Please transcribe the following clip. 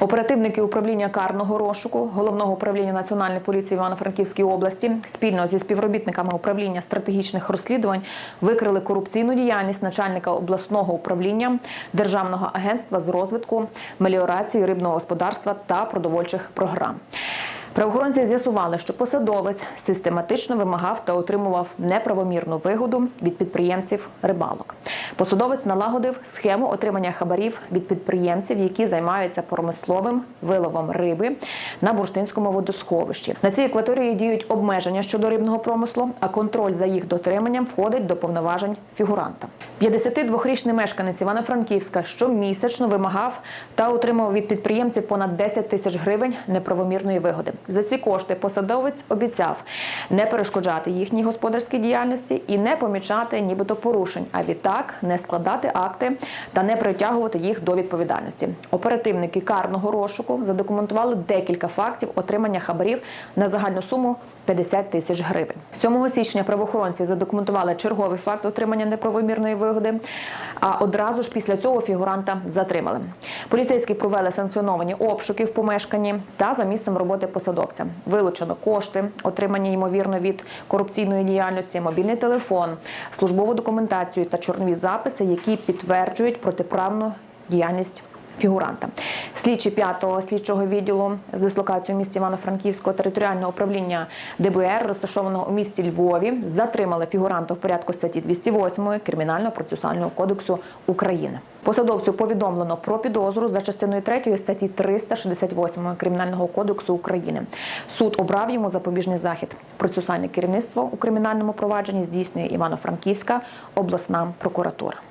Оперативники управління карного розшуку головного управління національної поліції Івано-Франківської області спільно зі співробітниками управління стратегічних розслідувань викрили корупційну діяльність начальника обласного управління Державного агентства з розвитку меліорації рибного господарства та продовольчих програм. Правоохоронці з'ясували, що посадовець систематично вимагав та отримував неправомірну вигоду від підприємців рибалок. Посадовець налагодив схему отримання хабарів від підприємців, які займаються промисловим виловом риби на бурштинському водосховищі. На цій акваторії діють обмеження щодо рибного промислу, а контроль за їх дотриманням входить до повноважень фігуранта. 52-річний мешканець Івано-Франківська щомісячно вимагав та отримав від підприємців понад 10 тисяч гривень неправомірної вигоди. За ці кошти посадовець обіцяв не перешкоджати їхній господарській діяльності і не помічати нібито порушень, а відтак не складати акти та не притягувати їх до відповідальності. Оперативники карного розшуку задокументували декілька фактів отримання хабарів на загальну суму 50 тисяч гривень. 7 січня правоохоронці задокументували черговий факт отримання неправомірної вигоди. А одразу ж після цього фігуранта затримали. Поліцейські провели санкціоновані обшуки в помешканні та за місцем роботи посадовця. Вилучено кошти, отримані ймовірно від корупційної діяльності, мобільний телефон, службову документацію та чорнові записи, які підтверджують протиправну діяльність. Фігуранта слідчі 5-го слідчого відділу з дислокацією місті Івано-Франківського територіального управління ДБР, розташованого у місті Львові, затримали фігуранта в порядку статті 208 Кримінального процесуального кодексу України. Посадовцю повідомлено про підозру за частиною 3 статті 368 Кримінального кодексу України. Суд обрав йому запобіжний захід. Процесуальне керівництво у кримінальному провадженні здійснює Івано-Франківська обласна прокуратура.